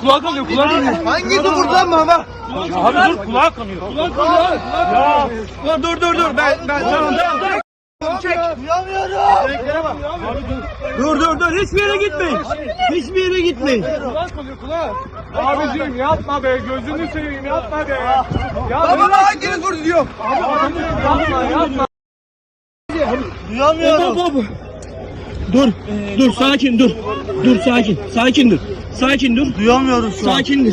Kulak kulak kanıyor kulak kanıyor. Hangisi buradan mı ama? Abi dur kulak kanıyor. Kulak kanıyor. Ya. Dur dur dur dur ben ben tamam tamam. Dur dur dur hiçbir yere gitmeyin. Hiçbir yere gitmeyin. Kulak kanıyor kulak. Abicim yapma be gözünü seveyim yapma be. Ya Baba hanginiz vurdu diyor. yapma yapma. Duyamıyorum. Dur, dur sakin dur. Dur sakin, sakin dur. Sakin dur. Duyamıyorum şu an. Sakin dur.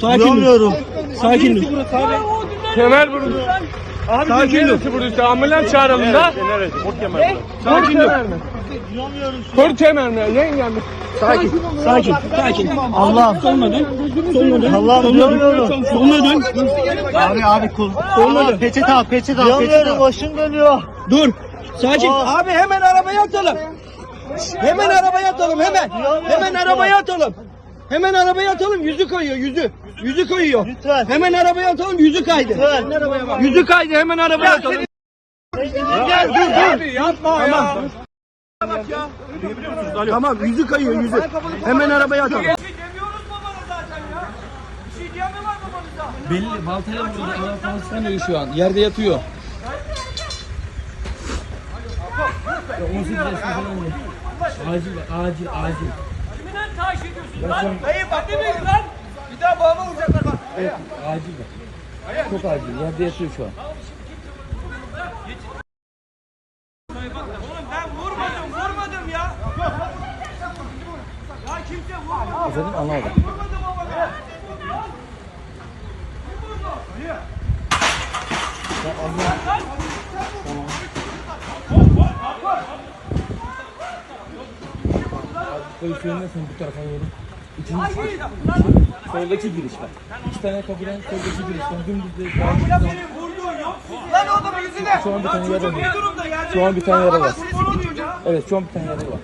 Sakin dur. Duyamıyorum. Sakin dur. Kemer vurdu. Abi sakin dur. vurdu işte ambulans çağıralım da. Sakin dur. Kır kemerini yengem. Sakin, sakin, sakin. Allah. Soluna dön. Soluna dön. Allah'ım Soluna duyamıyorum. dön. Soluna dön. Abi abi kul. Soluna dön. Peçete al peçete al. Duyamıyorum başım dönüyor. Dur. Sakin. Abi hemen arabaya atalım. Hemen arabaya atalım hemen. Hemen arabaya atalım. Hemen arabaya atalım yüzü kayıyor yüzü. Yüzü kayıyor. Lütfen. Hemen arabaya atalım yüzü kaydı. Lütfen. Yüzü kaydı hemen arabaya atalım. Gel dur dur. Yapma ya. Tamam yüzü kayıyor yüzü. Hemen arabaya atalım. Belli baltayla vurdu. Adam şu an. Yerde yatıyor. Ya 18 yaşında falan oluyor. Acil acil acil. Kimden taş ediyorsun lan? Dayı bak bileyim lan? Bir daha bağıma vuracaklar bak. Acil bak. Çok acil. Yerde yatıyor şu an. Vurmadım vurmadım ya. Ya ya. Böyle sürünürsen bu tarafa doğru. İkinci Hayır lan. soldaki giriş var. İki tane kapıdan soldaki girişten dümdüz de Ya. Lan o adamın yüzüne. Şu an bir tane yara var. Şu an bir tane yara var. Ya. Evet şu an bir tane yara var.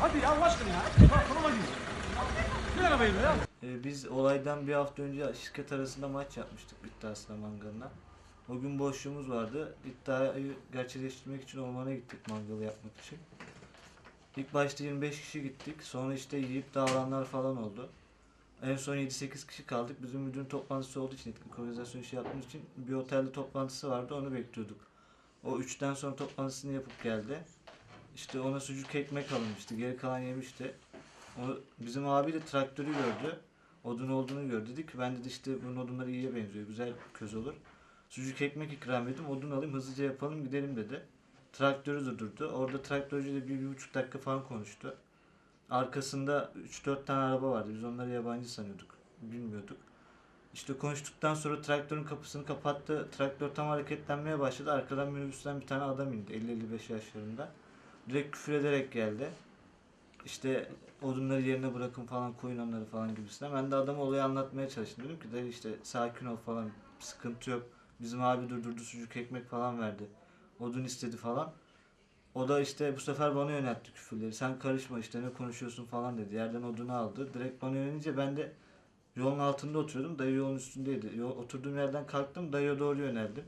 Hadi ya Allah aşkına ya. Ee, biz olaydan bir hafta önce şirket arasında maç yapmıştık iddiasına mangalına. O gün boşluğumuz vardı. İddiayı gerçekleştirmek için ormana gittik mangalı yapmak için. İlk başta 25 kişi gittik. Sonra işte yiyip dağılanlar falan oldu. En son 7-8 kişi kaldık. Bizim müdürün toplantısı olduğu için, etkin organizasyon işi yaptığımız için bir otelde toplantısı vardı. Onu bekliyorduk. O 3'ten sonra toplantısını yapıp geldi. İşte ona sucuk ekmek alınmıştı. Geri kalan yemişti. O, bizim abi de traktörü gördü. Odun olduğunu gördü. Dedi ki ben dedi işte bunun odunları iyiye benziyor. Güzel köz olur. Sucuk ekmek ikram ettim. Odun alayım hızlıca yapalım gidelim dedi. Traktörü durdurdu. Orada traktörcüyle bir, bir buçuk dakika falan konuştu. Arkasında 3-4 tane araba vardı. Biz onları yabancı sanıyorduk. Bilmiyorduk. İşte konuştuktan sonra traktörün kapısını kapattı. Traktör tam hareketlenmeye başladı. Arkadan minibüsten bir tane adam indi. 50-55 yaşlarında. Direkt küfür ederek geldi. İşte odunları yerine bırakın falan koyun onları falan gibisinden. Ben de adama olayı anlatmaya çalıştım. Dedim ki dayı işte sakin ol falan sıkıntı yok. Bizim abi durdurdu sucuk ekmek falan verdi. Odun istedi falan. O da işte bu sefer bana yöneltti küfürleri. Sen karışma işte ne konuşuyorsun falan dedi. Yerden odunu aldı. Direkt bana yönelince ben de yolun altında oturuyordum. Dayı yolun üstündeydi. Yol, oturduğum yerden kalktım. Dayıya doğru yöneldim.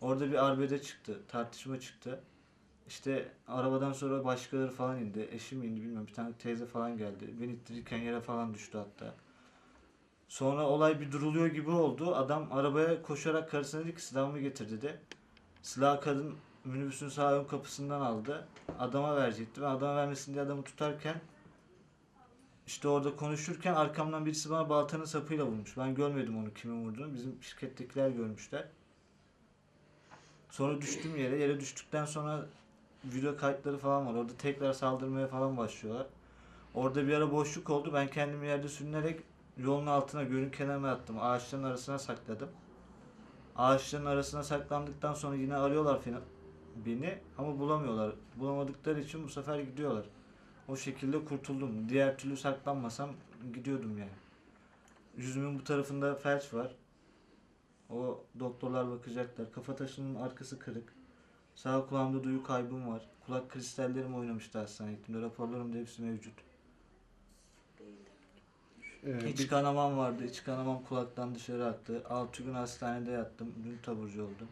Orada bir arbede çıktı. Tartışma çıktı. İşte arabadan sonra başkaları falan indi. Eşim indi bilmiyorum. Bir tane teyze falan geldi. Beni ittirirken yere falan düştü hatta. Sonra olay bir duruluyor gibi oldu. Adam arabaya koşarak karısına dedi ki silahımı getir dedi. Silah kadın minibüsün sağ ön kapısından aldı. Adama verecekti. Ben adama vermesin diye adamı tutarken işte orada konuşurken arkamdan birisi bana baltanın sapıyla vurmuş. Ben görmedim onu kimin vurduğunu. Bizim şirkettekiler görmüşler. Sonra düştüm yere. Yere düştükten sonra video kayıtları falan var. Orada tekrar saldırmaya falan başlıyorlar. Orada bir ara boşluk oldu. Ben kendimi yerde sürünerek yolun altına, gölün kenarına attım. Ağaçların arasına sakladım. Ağaçların arasına saklandıktan sonra yine arıyorlar beni ama bulamıyorlar. Bulamadıkları için bu sefer gidiyorlar. O şekilde kurtuldum. Diğer türlü saklanmasam gidiyordum yani. Yüzümün bu tarafında felç var. O doktorlar bakacaklar. Kafatasının arkası kırık. Sağ kulağımda duyu kaybım var. Kulak kristallerim oynamıştı hastane gittiğimde. Raporlarımda hepsi mevcut. İç kanamam vardı. İç kanamam kulaktan dışarı aktı. 6 gün hastanede yattım. Dün taburcu oldum.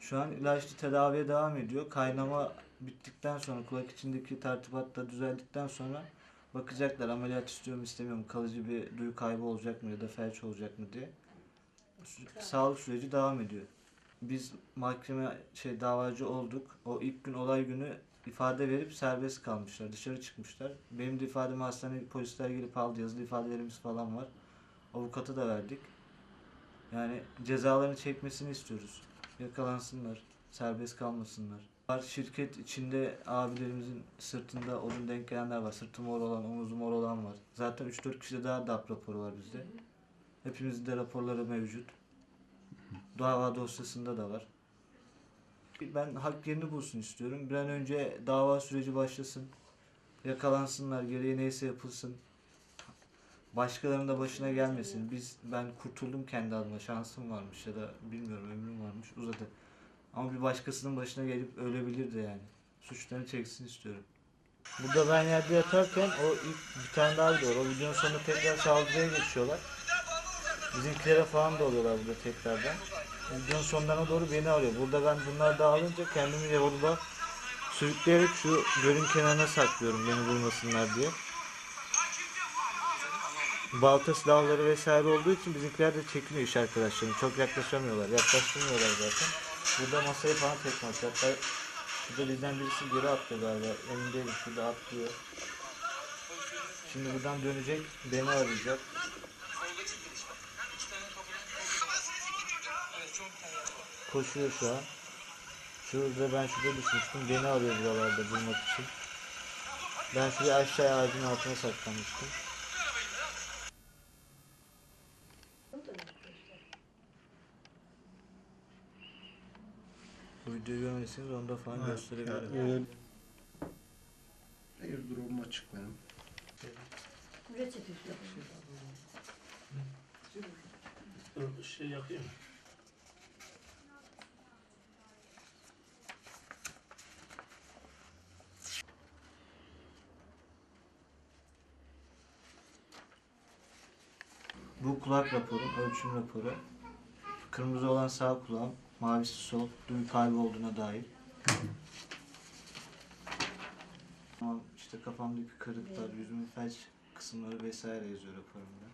Şu an ilaçlı tedaviye devam ediyor. Kaynama bittikten sonra kulak içindeki tertibat da düzeldikten sonra bakacaklar ameliyat istiyor mu istemiyor mu kalıcı bir duyu kaybı olacak mı ya da felç olacak mı diye. Sü- Sağlık süreci devam ediyor. Biz mahkeme şey davacı olduk. O ilk gün olay günü ifade verip serbest kalmışlar. Dışarı çıkmışlar. Benim de ifademi hastaneye polisler gelip aldı. Yazılı ifadelerimiz falan var. Avukatı da verdik. Yani cezalarını çekmesini istiyoruz. Yakalansınlar. Serbest kalmasınlar. Var şirket içinde abilerimizin sırtında odun denk gelenler var. Sırtı mor olan, omuzu mor olan var. Zaten 3-4 kişide daha DAP raporu var bizde. Hepimizin de raporları mevcut. Dava dosyasında da var. Ben hak yerini bulsun istiyorum. Bir an önce dava süreci başlasın. Yakalansınlar, gereği neyse yapılsın. Başkalarının da başına gelmesin. Biz ben kurtuldum kendi adıma. Şansım varmış ya da bilmiyorum ömrüm varmış. Uzadı. Ama bir başkasının başına gelip ölebilirdi yani. Suçlarını çeksin istiyorum. Burada ben yerde yatarken o ilk bir tane daha var. O videonun sonunda tekrar saldırıya geçiyorlar. Bizimkilere falan da oluyorlar burada tekrardan. Videonun sonlarına doğru beni arıyor. Burada ben bunlar dağılınca kendimi yolda sürükleyerek şu gölün kenarına saklıyorum beni bulmasınlar diye. Balta silahları vesaire olduğu için bizimkiler de çekiniyor iş arkadaşlarım. Çok yaklaşamıyorlar. Yaklaştırmıyorlar zaten. Burada masaya falan tekme atıyor. Hatta şurada bizden birisi geri atlıyor galiba. Emin değilim. Şurada atlıyor. Şimdi buradan dönecek. Beni arayacak. Koşuyor şu an. Şurada ben şurada düşmüştüm. Beni arıyor buralarda bulmak için. Ben şuraya aşağıya ağacın altına saklanmıştım. Bu videoyu görmediyseniz onda falan gösterebilirim. Hayır durumum açık benim. Dur şey yakayım. Bu kulak raporu, ölçüm raporu. Kırmızı olan sağ kulağım, mavisi sol, duyu kaybı olduğuna dair. Tamam, işte kafamdaki kırıklar, yüzümün felç kısımları vesaire yazıyor raporumda.